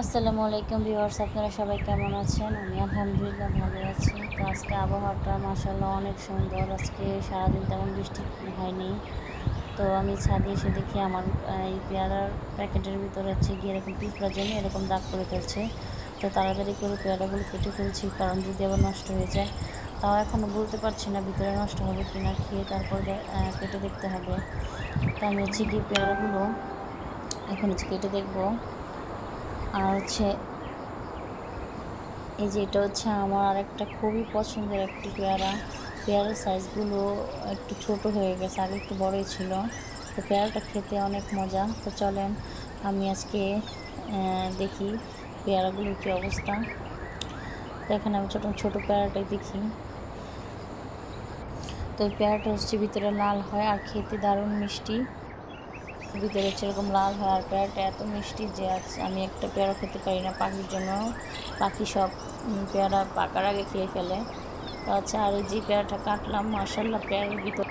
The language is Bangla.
আসসালামু আলাইকুম ভিউয়ার্স, আপনারা সবাই কেমন আছেন? আমি আলহামদুলিল্লাহ ভালো আছি। তো আজকে আবহাওয়াটা মাসাল্লাহ অনেক সুন্দর। আজকে সারাদিন তেমন বৃষ্টি হয়নি। তো আমি ছাদে এসে দেখি আমার এই পেয়ারার প্যাকেটের ভিতরে হচ্ছে গিয়ে এরকম পিঁপড়া জন্য এরকম দাগ করে ফেলছে। তো তাড়াতাড়ি করে পেয়ারাগুলো কেটে ফেলছি, কারণ যদি আবার নষ্ট হয়ে যায়, তাও এখনও বলতে পারছি না ভিতরে নষ্ট হবে কি না খেয়ে তারপর কেটে দেখতে হবে। তো আমি হচ্ছে গিয়ে পেয়ারাগুলো এখন হচ্ছে কেটে দেখব। আর হচ্ছে এই যে এটা হচ্ছে আমার আর একটা খুবই পছন্দের একটি পেয়ারা। পেয়ারার সাইজগুলো একটু ছোট হয়ে গেছে, আগে একটু বড়ই ছিল। তো পেয়ারাটা খেতে অনেক মজা। তো চলেন আমি আজকে দেখি পেয়ারাগুলোর কী অবস্থা। তো এখানে আমি ছোটো ছোটো পেয়ারাটাই দেখি। তো এই পেয়ারাটা হচ্ছে ভিতরে লাল হয় আর খেতে দারুণ মিষ্টি। ভিতরে সেরকম লাল হয় আর পেয়ারাটা, এত মিষ্টি যে আমি একটা পেয়ারা খেতে পারি না পাখির জন্য। পাখি সব পেয়ারা পাকার আগে খেয়ে ফেলে। তো আচ্ছা আর এই যে পেয়ারাটা কাটলাম মার্শাল্লাহ পেয়ারার ভিতরে